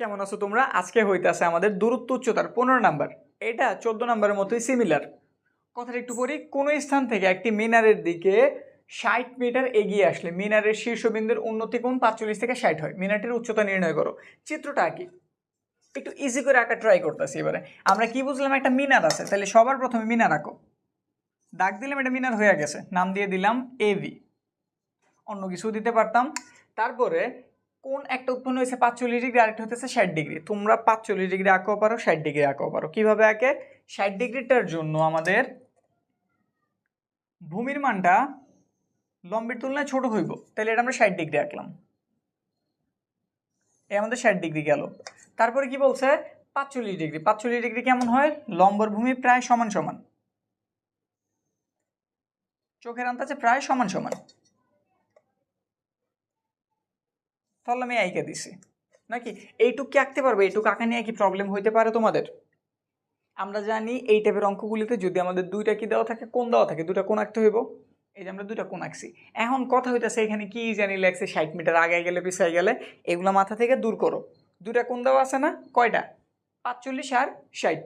কেমন আছো তোমরা? আজকে হইতাছে আমাদের দূরত্ব উচ্চতার পনেরো নাম্বার। এটা চোদ্দ নাম্বারের মতোই সিমিলার কথাটা একটু পরি কোনো স্থান থেকে একটি মিনারের দিকে ষাট মিটার এগিয়ে আসলে মিনারের শীর্ষবিন্দুর উন্নতি কোণ পাঁচচল্লিশ থেকে ষাট হয়? মিনারটির উচ্চতা নির্ণয় করো। চিত্রটা আঁকি একটু ইজি করে আঁকা ট্রাই করতেছি এবারে। আমরা কি বুঝলাম? একটা মিনার আছে। তাহলে সবার প্রথমে মিনার আঁকো। দাগ দিলাম, এটা মিনার হয়ে গেছে। নাম দিয়ে দিলাম এভি অন্য কিছু দিতে পারতাম। তারপরে কোন একটা উৎপন্ন হয়েছে পাঁচচল্লিশ ডিগ্রি আরেকটা হতেছে ষাট ডিগ্রি তোমরা পাঁচচল্লিশ ডিগ্রি আঁকও পারো, ষাট ডিগ্রি আঁকও পারো। কীভাবে আঁকে? ষাট ডিগ্রিটার জন্য আমাদের ভূমির মানটা লম্বের তুলনায় ছোট হইব। তাহলে এটা আমরা ষাট ডিগ্রি আঁকলাম। এ আমাদের ষাট ডিগ্রি গেল। তারপরে কি বলছে? পাঁচচল্লিশ ডিগ্রি পাঁচচল্লিশ ডিগ্রি কেমন হয়? লম্বর ভূমি প্রায় সমান সমান। চোখের আন্দাজে প্রায় সমান সমান। তাহলে আমি আইকা দিছি। নাকি? এইটুকু কি আঁকতে পারবে? এইটুকু আঁকা নিয়ে কি প্রবলেম হইতে পারে তোমাদের? আমরা জানি এই টাইপের অঙ্কগুলিতে যদি আমাদের দুইটা কি দেওয়া থাকে, কোন দেওয়া থাকে? দুটা কোন আঁকতে হইব? এই যে আমরা দুইটা কোন আঁকছি। এখন কথা হইতেছে এখানে কি জানি লাগছে ষাট মিটার আগে গেলে, পিছিয়ে গেলে, এগুলো মাথা থেকে দূর করো। দুটা কোন দেওয়া আছে না? কয়টা? পাঁচচল্লিশ আর ষাট।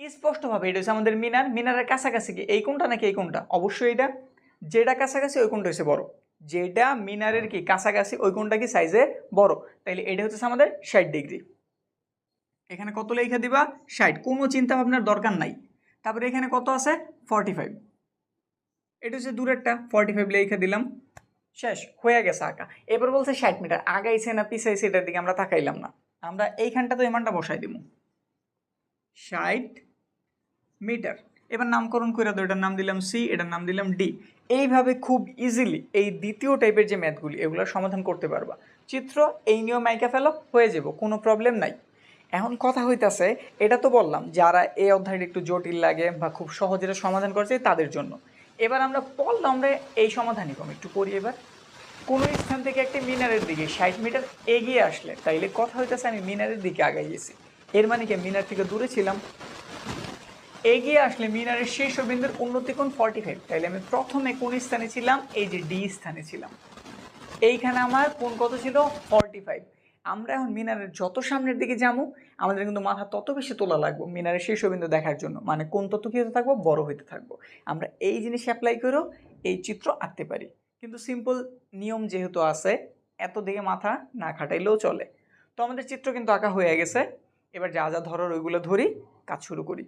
স্পষ্টভাবে এটা হচ্ছে আমাদের মিনার। মিনারের কাছাকাছি কি? এই কোনটা নাকি এই কোনটা? অবশ্যই এটা যেটা কাছাকাছি ওই কোনটা হচ্ছে বড়। যেটা মিনারের কি, কাছাকাছি, ওই কোনটা কি সাইজে বড়? তাইলে এটা হচ্ছে আমাদের ষাট ডিগ্রি এখানে কত লেখা দিবা? ষাট। কোনো চিন্তা ভাবনার দরকার নাই। তারপরে এখানে কত আছে? ফর্টি ফাইভ এটা হচ্ছে দূরেরটা ফর্টি ফাইভ লেখা দিলাম। শেষ, হয়ে গেছে আঁকা। এবার বলছে ষাট মিটার। আগাইছে না পিছাইছে এটার দিকে আমরা তাকাইলাম না। আমরা এইখানটা তো এমানটা বসাই দিব। ষাট মিটার। এবার নামকরণ করে দাও, এটার নাম দিলাম সি, এটার নাম দিলাম ডি। এইভাবে খুব ইজিলি এই দ্বিতীয় টাইপের যে ম্যাথগুলি এগুলোর সমাধান করতে পারবা। চিত্র, এই নিয়ম মাইকা ফেলো, হয়ে যাব, কোনো প্রবলেম নাই। এখন কথা হইতাছে, এটা তো বললাম, যারা এই অধ্যায়টা একটু জটিল লাগে বা খুব সহজে সমাধান করছে তাদের জন্য। এবার আমরা পড়লাম আমরা এই সমাধানই কম একটু করি এবার। কোনো স্থান থেকে একটি মিনারের দিকে ষাট মিটার এগিয়ে আসলে, তাইলে কথা হইতেছে আমি মিনারের দিকে আগাইয়েছি এর মানে কি মিনার থেকে দূরে ছিলাম? এগিয়ে আসলে মিনারের শীর্ষবিন্দুর উন্নতি কোণ ফর্টি ফাইভ তাইলে আমি প্রথমে কোন স্থানে ছিলাম? এই যে ডি স্থানে ছিলাম। এইখানে আমার কোন কত ছিল? ফর্টি ফাইভ আমরা এখন মিনারের যত সামনের দিকে যাব, আমাদের কিন্তু মাথা তত বেশি তোলা লাগবে মিনারের শীর্ষবিন্দু দেখার জন্য। মানে কোন তত কী হতে থাকব? বড় হইতে থাকব। আমরা এই জিনিস অ্যাপ্লাই করেও এই চিত্র আঁকতে পারি। কিন্তু সিম্পল নিয়ম যেহেতু আছে, এত দিকে মাথা না খাটাইলেও চলে। তো আমাদের চিত্র কিন্তু আঁকা হয়ে গেছে। এবার যা যা ধরার ওইগুলো ধরি, কাজ শুরু করি।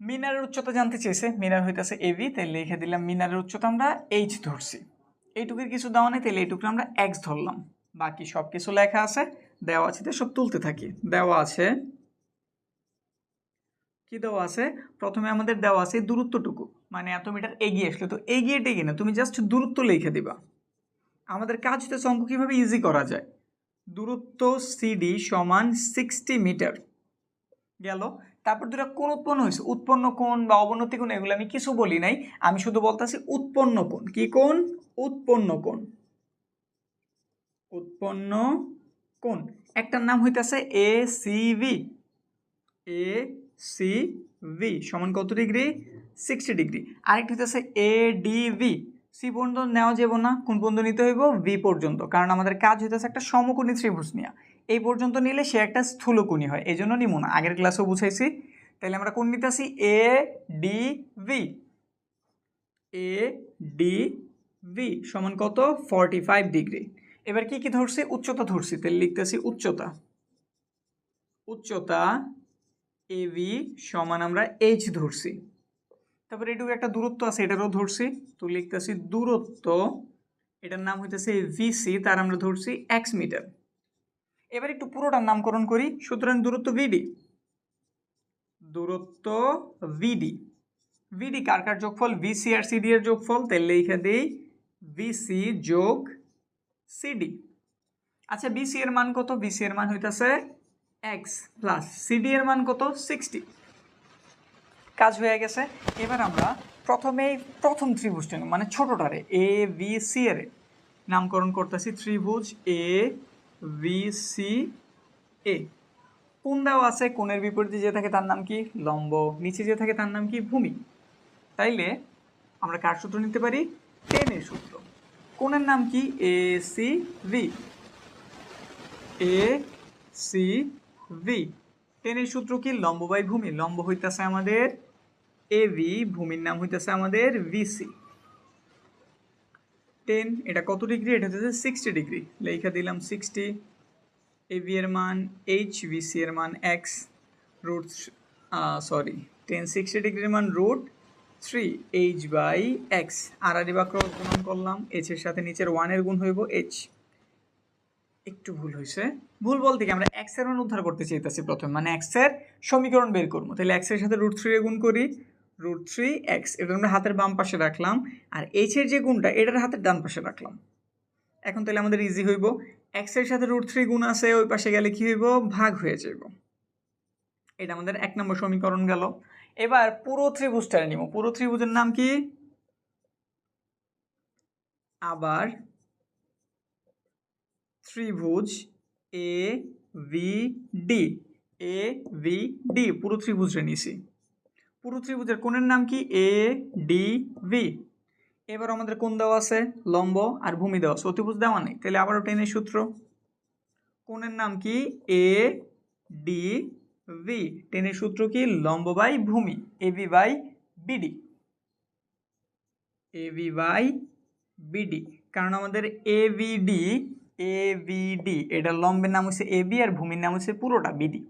মিনারের উচ্চতা জানতে চেয়েছে। মিনার হইতেছে এবি তাই লিখে দিলাম মিনারের উচ্চতা আমরা এইচ ধরছি। এইটুকুর কিছু দেওয়া নেই তাহলে এইটুকু আমরা এক্স ধরলাম। বাকি সব কিছু লেখা আছে, দেওয়া আছে সব তুলতে থাকি। দেওয়া আছে, কি দেওয়া আছে? প্রথমে আমাদের দেওয়া আছে দূরত্বটুকু। মানে এত মিটার এগিয়ে আসলে তো এগিয়ে টেগে না, তুমি জাস্ট দূরত্ব লিখে দিবা। আমাদের কাজ হচ্ছে অঙ্ক কীভাবে ইজি করা যায়? দূরত্ব সিডি সমান সিক্সটি মিটার। গেল? তারপর দুটা কোন উৎপন্ন হয়েছে। উৎপন্ন কোণ বা অবনতি কোণ, এগুলো আমি কিছু বলি নাই। আমি শুধু বলতেছি উৎপন্ন কোণ। কি কোণ? উৎপন্ন কোণ। উৎপন্ন কোণ। একটার নাম হইতেছে A C V A C V সমান কত ডিগ্রি? Sixty degree. আরেকটা হইতেছে এ ডি ভি সি পর্যন্ত নেওয়া যাব না, কোন পর্যন্ত নিতে হইব? ভি পর্যন্ত। কারণ আমাদের কাজ হইতেছে একটা সমকোণী ত্রিভুজ নেওয়া এই পর্যন্ত নিলে সে একটা স্থূলকোণী হয়। এই জন্য নিব না। আগের ক্লাসেও বুঝাইছি। তাহলে আমরা কোন নিতে নিতেছি A D V A D V সমান কত? ফর্টি ফাইভ ডিগ্রি এবার কি কি ধরছি? উচ্চতা ধরছি। তাহলে লিখতেছি উচ্চতা। উচ্চতা এ ভি সমান আমরা এইচ ধরছি। তারপরে এটুকু একটা দূরত্ব আছে, এটারও ধরছি। তো লিখতেছি দূরত্ব, এটার নাম হইতেছে ভিসি তার আমরা ধরছি এক্স মিটার এবার একটু পুরোটার নামকরণ করি। সুতরাং দূরত্ব ভিডি দূরত্ব ভিডি ভিডি কার কার যোগফল? ভিসি আর সিডি এর যোগফল। তাহলে লিখে দেই ভিসি যোগ সিডি আচ্ছা বিসি এর মান কত? বিসি এর মান হইতাছে এক্স প্লাস সিডি এর মান কত? সিক্সটি কাজ হয়ে গেছে। এবার আমরা প্রথমেই প্রথম ত্রিভুজটা মানে ছোটটারে। এ বি সি এর। নামকরণ করতেছি ত্রিভুজ এ এ কোন দেওয়া আছে? কোণের বিপরীতে যে থাকে তার নাম কি? লম্ব। নিচে যে থাকে তার নাম কি? ভূমি। তাইলে আমরা কার সূত্র নিতে পারি? টেনের সূত্র। কোণের নাম কি? A C V A C V টেনের সূত্র কি? লম্ব বাই ভূমি। লম্ব হইতাছে আমাদের এ ভি ভূমির নাম হইতাছে আমাদের ভিসি টেন এটা কত ডিগ্রি এটা হচ্ছে সিক্সটি ডিগ্রি লেখা দিলাম সিক্সটি এ ভি এর মান এইচ ভিসি এর মান X root sorry tan sixty ডিগ্রির মান root three H by X আর আর বা ক্রস গুণন করলাম এইচ সাথে নিচের ওয়ানের গুণ হইব এইচ একটু ভুল হয়েছে। ভুল বলতে কি, আমরা এক্সের মান উদ্ধার করতে চাইতেছি প্রথমে মানে এক্সের সমীকরণ বের করব। তাহলে এক্সের সাথে রুট থ্রি গুণ করি রুট থ্রি এক্স এটা আমরা হাতের বাম পাশে রাখলাম, আর এইচ এর যে গুণটা, এটার হাতের ডান পাশে রাখলাম। এখন তাহলে আমাদের ইজি হইব। এক্সের সাথে রুট থ্রি গুণ আছে, ওই পাশে গেলে কি হইব? ভাগ হয়ে যাইব। এটা আমাদের এক নম্বর সমীকরণ গেল। এবার পুরো ত্রিভুজটা নিব। পুরো ত্রিভুজের নাম কি? আবার ত্রিভুজ A V D A V D পুরো ত্রিভুজটা নিছি। পুরো ত্রিভুজের কোণের নাম কি? এ ডি ভি এবার আমাদের কোন দেওয়া আছে, লম্ব আর ভূমি দেওয়া আছে। অতিভুজ দেওয়া নেই। তাহলে আবারও টেনের সূত্র। কোণের নাম কি? এ ডি ভি টেনের সূত্র কি? লম্ব বাই ভূমি। A B by BD A V by BD কারণ আমাদের এ ডি এ ডি এটা লম্বের নাম হচ্ছে এ বি আর ভূমির নাম হচ্ছে পুরোটা বিডি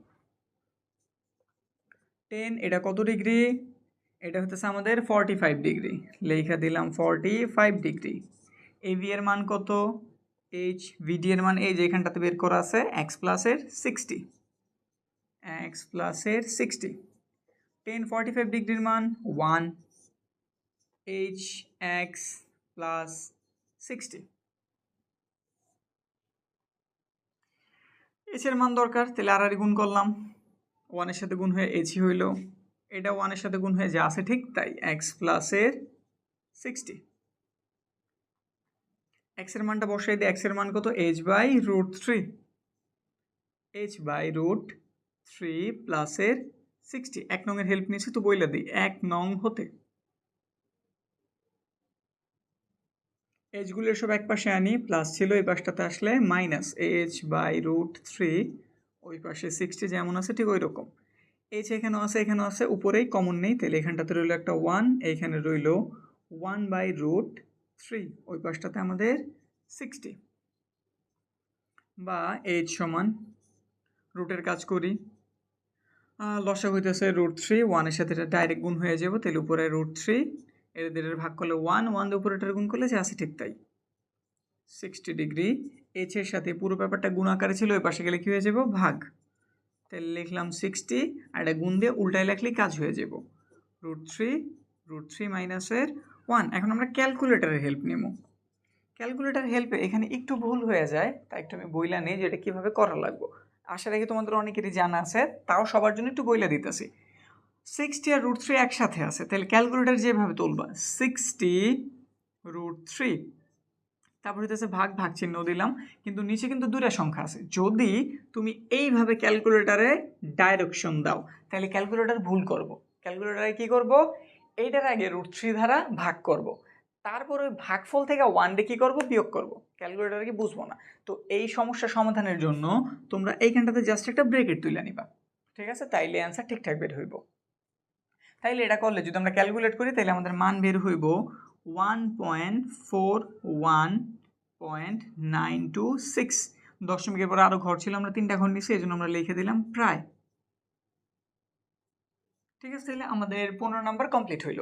টেন, এটা কত ডিগ্রি? এটা হচ্ছে আমাদের ফর্টি ফাইভ ডিগ্রি। লেখা দিলাম forty five degree. A V এর মান কত? এইচ ভিডি এর মান, এই যে এখানটাতে বের করা আছে এক্স প্লাসের সিক্সটি এক্স প্লাসের সিক্সটি টেন ফর্টি ফাইভ ডিগ্রির মান one H X plus sixty এইচের মান দরকার, তাহলে আর গুণ করলাম। ওয়ানের সাথে গুণ হয়ে এইচই হইল। এটা ওয়ানের সাথে গুণ হয়ে যা আছে ঠিক তাই। এক্স প্লাসের সিক্সটি এক্সের মানটা বসাই দিই এক্সের মান কত? H by root three H by root three প্লাসের সিক্সটি এক নংয়ের হেল্প নিয়েছি তো বইলে দিই। এক নং হতে। এইচগুলো সব এক পাশে আনি প্লাস ছিল এই পাশটাতে আসলে minus H by root three ওই পাশে সিক্সটি যেমন আছে, ঠিক ওই রকম এইচ এখানেও আছে এখানেও আছে, উপরেই কমন নেই, তাহলে এখানটাতে রইল একটা ওয়ান এইখানে রইল ওয়ান বাই রুট থ্রি ওই পাশটাতে আমাদের সিক্সটি বা এইচ সমান রুটের কাজ করি। লসা হইতেছে রুট থ্রি ওয়ানের সাথে এটা ডাইরেক্ট গুণ হয়ে যাব, তাহলে উপরে রুট থ্রি এর ভাগ করলে ওয়ান ওয়ান উপরে এটার গুণ করলে যে আছে ঠিক তাই। সিক্সটি ডিগ্রি এইচের সাথে পুরো ব্যাপারটা গুণ আকারে ছিল, ওই পাশে গেলে কী হয়ে যাব? ভাগ। তাহলে লিখলাম সিক্সটি আর এটা গুণ দিয়ে উল্টায় লিখলেই কাজ হয়ে যাব। রুট থ্রি রুট থ্রি মাইনাসের ওয়ান এখন আমরা ক্যালকুলেটারের হেল্প নেব। ক্যালকুলেটার হেল্পে এখানে একটু ভুল হয়ে যায়, তাই একটু আমি বইলা নেই যে এটা কীভাবে করা লাগবো। আশা রাখি তোমাদের অনেকেরই জানা আছে, তাও সবার জন্য একটু বইলা দিতেছি। সিক্সটি আর রুট থ্রি একসাথে আছে, তাহলে ক্যালকুলেটার যেভাবে তুলবা সিক্সটি রুট থ্রি তারপর হইতেছে ভাগ ভাগ চিহ্ন দিলাম। কিন্তু নিচে কিন্তু দুটা সংখ্যা আছে। যদি তুমি এইভাবে ক্যালকুলেটারে ডাইরেকশন দাও, তাহলে ক্যালকুলেটার ভুল করব। ক্যালকুলেটারে কি করব? এইটার আগে রুট থ্রি দ্বারা ভাগ করব। তারপর ওই ভাগফল থেকে ওয়ান ডে কী করব? বিয়োগ করব। ক্যালকুলেটারে কি বুঝব না। তো এই সমস্যা সমাধানের জন্য তোমরা এইখানটাতে জাস্ট একটা ব্রেকেট তুলে নিবা। ঠিক আছে? তাইলে অ্যান্সার ঠিকঠাক বের হইব। তাইলে এটা করলে যদি আমরা ক্যালকুলেট করি তাহলে আমাদের মান বের হইব one point four one point nine two six. দশমিকের পরে আরও ঘর ছিল, আমরা তিনটা ঘর নিছি এই জন্য আমরা লিখে দিলাম প্রায়। ঠিক আছে, তাহলে আমাদের পনেরো নাম্বার কমপ্লিট হইল।